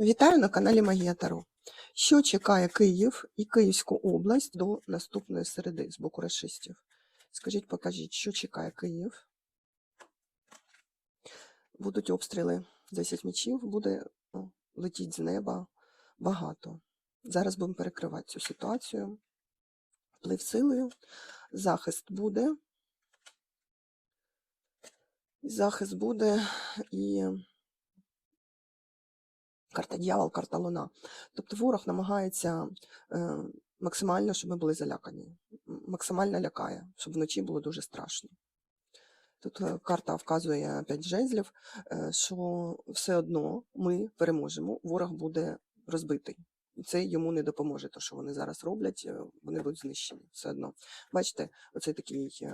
Вітаю на каналі Магія Таро. Що чекає Київ і Київську область до наступної середи з боку расистів? Скажіть, покажіть, що чекає Київ? Будуть обстріли 10 мічів, буде летіть з неба багато. Зараз будемо перекривати цю ситуацію. Вплив силою, захист буде. Захист буде і карта дьявол, карта луна. Тобто ворог намагається е, максимально, щоб ми були залякані. Максимально лякає, щоб вночі було дуже страшно. Тут е, карта вказує 5 жезлів, е, що все одно ми переможемо, ворог буде розбитий. Це йому не допоможе, то що вони зараз роблять, вони будуть знищені все одно. Бачите, оцей такий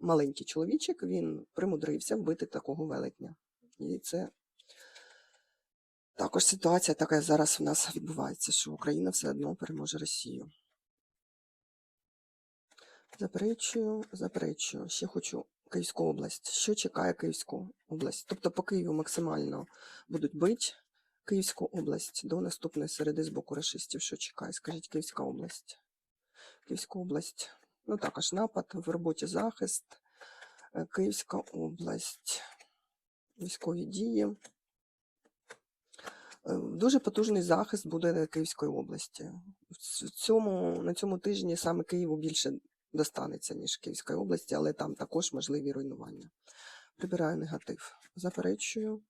маленький чоловічок, він примудрився вбити такого велетня. І це також ситуація така зараз у нас відбувається, що Україна все одно переможе Росію. Заперечую, заперечую. Ще хочу Київську область. Що чекає Київську область? Тобто по Києву максимально будуть бити Київську область до наступної середи з боку рашистів. Що чекає? Скажіть, Київська область. Київська область. Ну також напад в роботі захист. Е, Київська область. Військові дії. Дуже потужний захист буде Київської області. В цьому, на цьому тижні саме Києву більше достанеться, ніж Київської області, але там також можливі руйнування. Прибираю негатив. Заперечую,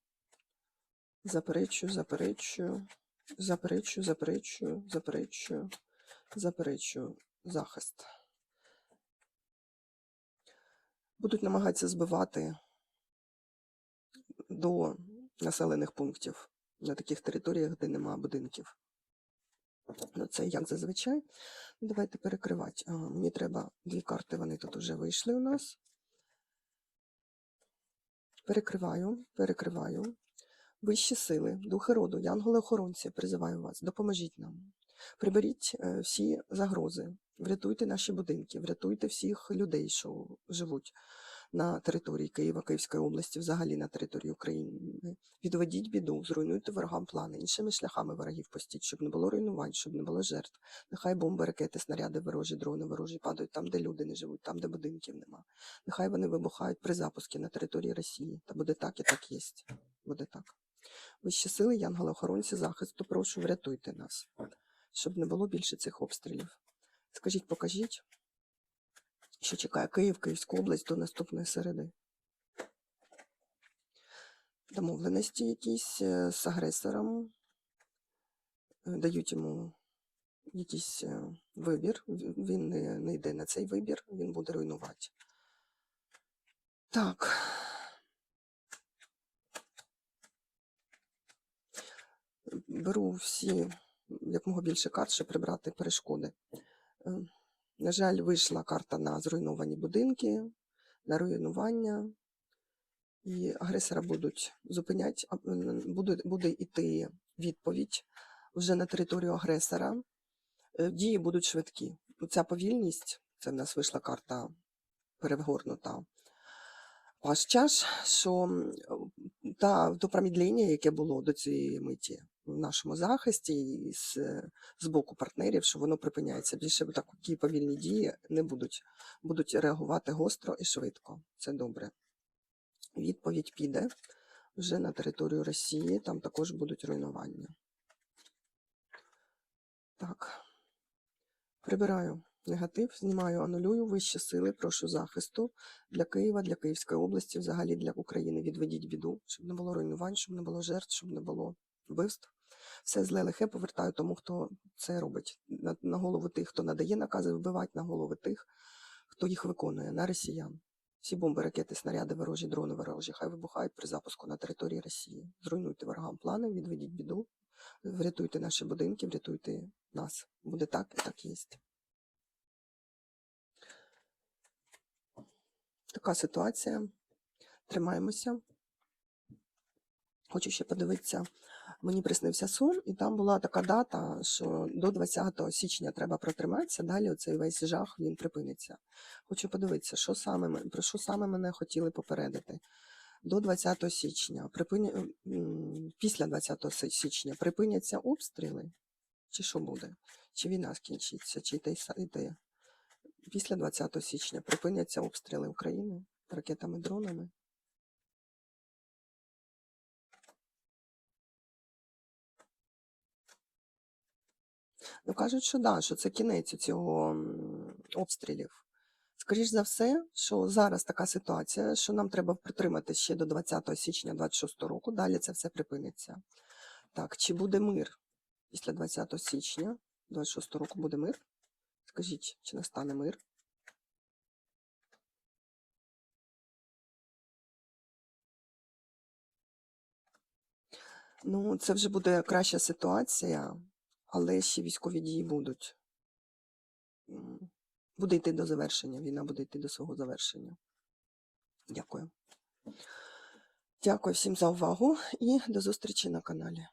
заперечую, заперечую, заперечую, заперечую, заперечую, заперечую. Захист. Будуть намагатися збивати до населених пунктів на таких територіях, де нема будинків. Ну, це як зазвичай. Ну, Давайте перекривати. А, мені треба дві карти, вони тут вже вийшли у нас. Перекриваю, перекриваю. Вищі сили, духи роду, янголи-охоронці, призиваю вас, допоможіть нам. Приберіть е, всі загрози, врятуйте наші будинки, врятуйте всіх людей, що живуть на території Києва, Київської області, взагалі на території України. Відведіть біду, зруйнуйте ворогам плани, іншими шляхами ворогів постіть, щоб не було руйнувань, щоб не було жертв. Нехай бомби, ракети, снаряди, ворожі, дрони, ворожі падають там, де люди не живуть, там, де будинків нема. Нехай вони вибухають при запуску на території Росії. Та буде так і так є. Буде так. Вищі сили, янголи-охоронці захисту, прошу, врятуйте нас, щоб не було більше цих обстрілів. Скажіть, покажіть, що чекає Київ, Київську область до наступної середи. Домовленості якісь е, з агресором, е, дають йому якийсь е, вибір. Він не, не йде на цей вибір, він буде руйнувати. Так. Беру всі якомога більше карт, щоб прибрати перешкоди. На жаль, вийшла карта на зруйновані будинки, на руйнування, і агресора будуть зупиняти, буде, буде йти відповідь вже на територію агресора. Е, Дії будуть швидкі. Ця повільність, це в нас вийшла карта перегорнута. Ваш час, що та то промідління, яке було до цієї миті в нашому захисті і з, з боку партнерів, що воно припиняється. Більше такі повільні дії не будуть, будуть реагувати гостро і швидко. Це добре. Відповідь піде вже на територію Росії, там також будуть руйнування. Так, прибираю негатив, знімаю, анулюю вищі сили, прошу захисту для Києва, для Київської області, взагалі для України. Відведіть біду, щоб не було руйнувань, щоб не було жертв, щоб не було вбивств. Все зле лихе повертаю тому, хто це робить. На, на голову тих, хто надає накази вбивати, на голови тих, хто їх виконує, на росіян. Всі бомби, ракети, снаряди, ворожі, дрони ворожі, хай вибухають при запуску на території Росії. Зруйнуйте ворогам плани, відведіть біду, врятуйте наші будинки, врятуйте нас. Буде так і так є. Така ситуація. Тримаємося. Хочу ще подивитися. Мені приснився сон, і там була така дата, що до 20 січня треба протриматися, далі оцей весь жах він припиниться. Хочу подивитися, що саме, про що саме мене хотіли попередити. до 20 січня, припиня... після 20 січня припиняться обстріли? Чи що буде? Чи війна скінчиться, чи те й? Після 20 січня припиняться обстріли України ракетами, Ну, кажуть, що да, що це кінець цього обстрілів. Скоріш за все, що зараз така ситуація, що нам треба притримати ще до 20 січня 26 року, далі це все припиниться. Так, чи буде мир після 20 січня 26 року буде мир? Скажіть, чи настане мир? Ну, це вже буде краща ситуація, але ще військові дії будуть. Буде йти до завершення, війна буде йти до свого завершення. Дякую. Дякую всім за увагу і до зустрічі на каналі.